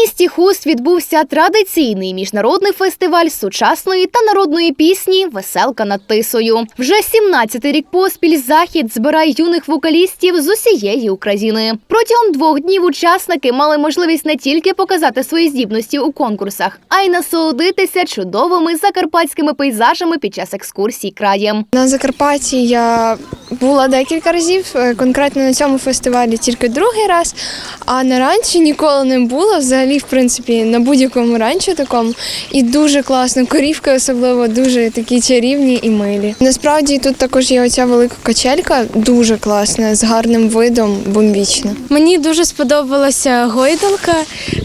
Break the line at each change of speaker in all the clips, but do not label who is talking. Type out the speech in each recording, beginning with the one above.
місті Хуст відбувся традиційний міжнародний фестиваль сучасної та народної пісні Веселка над Тисою. Вже 17-й рік поспіль захід збирає юних вокалістів з усієї України. Протягом двох днів учасники мали можливість не тільки показати свої здібності у конкурсах, а й насолодитися чудовими закарпатськими пейзажами під час екскурсій краєм.
На Закарпатті я була декілька разів, е, конкретно на цьому фестивалі тільки другий раз, а на ранчі ніколи не було. Взагалі, в принципі, на будь-якому ранчі такому. І дуже класно. Корівки особливо дуже такі чарівні і милі. Насправді тут також є оця велика качелька, дуже класна, з гарним видом, бомбічна.
Мені дуже сподобалася гойдалка,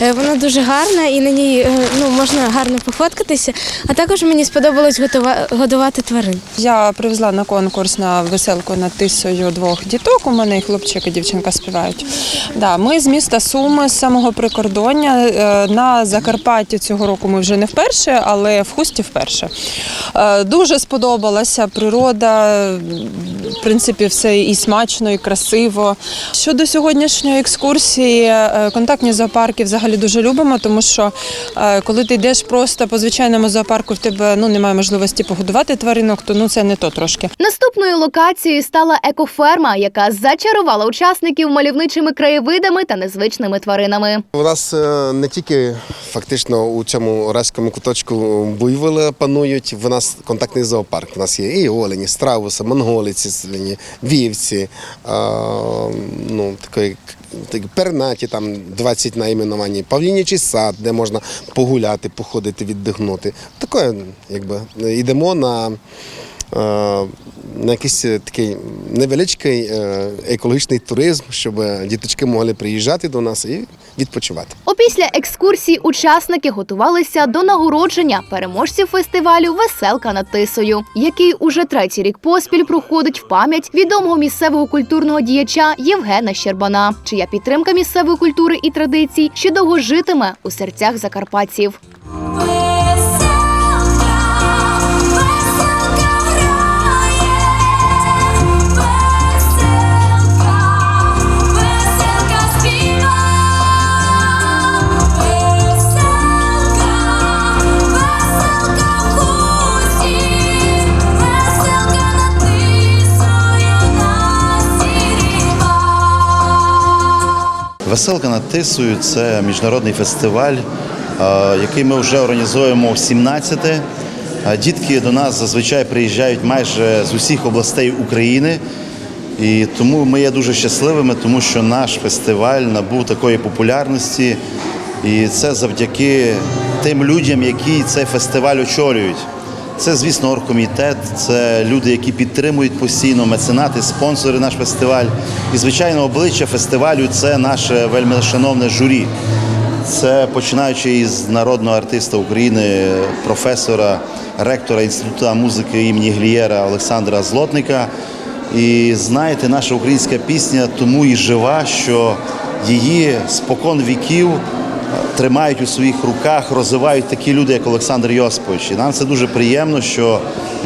е, вона дуже гарна і на ній е, ну, можна гарно пофоткатися. А також мені сподобалось готува- годувати тварин.
Я привезла на конкурс на веселку над тисою двох діток. У мене і хлопчик, і дівчинка співають. Да, ми з міста Суми, з самого прикордоння. Е, На Закарпатті цього року ми вже не вперше, але в Хусті вперше. Е, Дуже сподобалася природа. В принципі, все і смачно, і красиво. Щодо сьогоднішньої екскурсії, е, контактні зоопарки взагалі дуже любимо, тому що коли ти йдеш просто по звичайному зоопарку, в тебе ну немає можливості погодувати тваринок, то ну це не то трошки.
Наступною локацією стала екоферма, яка зачарувала учасників мальовничими краєвидами та незвичними тваринами.
У нас е, не тільки фактично у цьому райському куточку буйволи панують. В нас контактний зоопарк. У нас є і олені, страуси, монголиці, вівці, е, ну такої пернаті, там 20 найменувань, павлінячий сад, де можна погуляти, походити, віддихнути. Таке, якби йдемо на. Е, На якийсь такий невеличкий е, екологічний туризм, щоб діточки могли приїжджати до нас і відпочивати.
Опісля екскурсій учасники готувалися до нагородження переможців фестивалю Веселка над Тисою, який уже третій рік поспіль проходить в пам'ять відомого місцевого культурного діяча Євгена Щербана, чия підтримка місцевої культури і традицій ще довго житиме у серцях закарпатців.
Веселка над Тисою це міжнародний фестиваль, який ми вже організуємо в 17-те. Е, Дітки до нас зазвичай приїжджають майже з усіх областей України. І тому ми є дуже щасливими, тому що наш фестиваль набув такої популярності. І це завдяки тим людям, які цей фестиваль очолюють. Це, звісно, оргкомітет, це люди, які підтримують постійно, меценати, спонсори наш фестиваль. І, звичайно, обличчя фестивалю це наше вельми шановне журі. Це починаючи із народного артиста України, професора, ректора Інституту музики імені Глієра Олександра Злотника. І знаєте, наша українська пісня тому і жива, що її спокон віків тримають у своїх руках, розвивають такі люди, як Олександр Йосипович. І нам це дуже приємно, що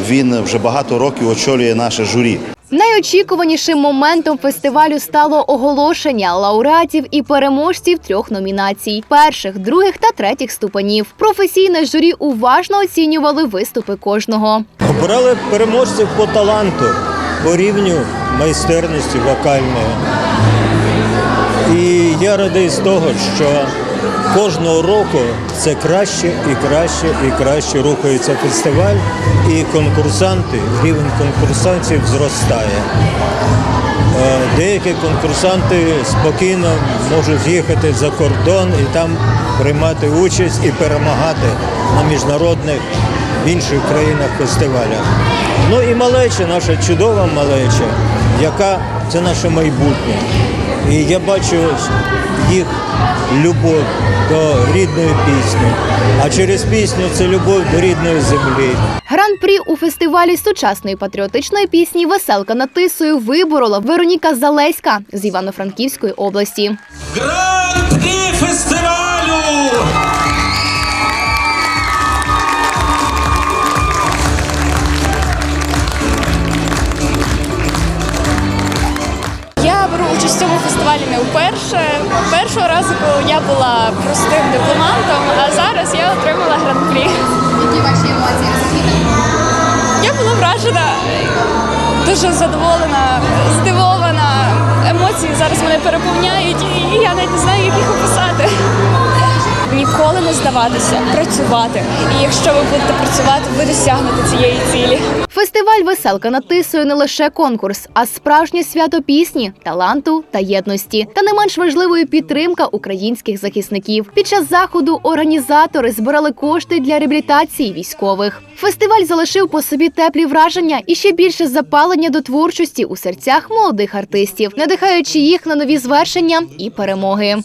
він вже багато років очолює наше журі.
Найочікуванішим моментом фестивалю стало оголошення лауреатів і переможців трьох номінацій: перших, других та третіх ступенів. Професійне журі уважно оцінювали виступи кожного.
Обирали переможців по таланту, по рівню майстерності вокальної. І я радий з того, що кожного року це краще і краще і краще рухається фестиваль, і конкурсанти, рівень конкурсантів зростає. Е, Деякі конкурсанти спокійно можуть їхати за кордон і там приймати участь і перемагати на міжнародних в інших країнах фестивалях. Ну і малеча, наша чудова малеча, яка це наше майбутнє. І я бачу їх любов до рідної пісні. А через пісню це любов до рідної землі.
Гран-прі у фестивалі сучасної патріотичної пісні Веселка над Тисою виборола Вероніка Залеська з Івано-Франківської області.
Гран-прі
фестивалі не вперше. Першого разу я була простим дипломантом, а зараз я отримала гран-прі.
Які ваші емоції?
Я була вражена, дуже задоволена, здивована. Емоції зараз мене переповняють, і я навіть не знаю, як їх описати. Ніколи не здаватися, працювати. І якщо ви будете працювати, ви досягнете цієї цілі.
Фестиваль Веселка над тисою не лише конкурс, а справжнє свято пісні, таланту та єдності. Та не менш важливою підтримка українських захисників. Під час заходу організатори збирали кошти для реабілітації військових. Фестиваль залишив по собі теплі враження і ще більше запалення до творчості у серцях молодих артистів, надихаючи їх на нові звершення і перемоги.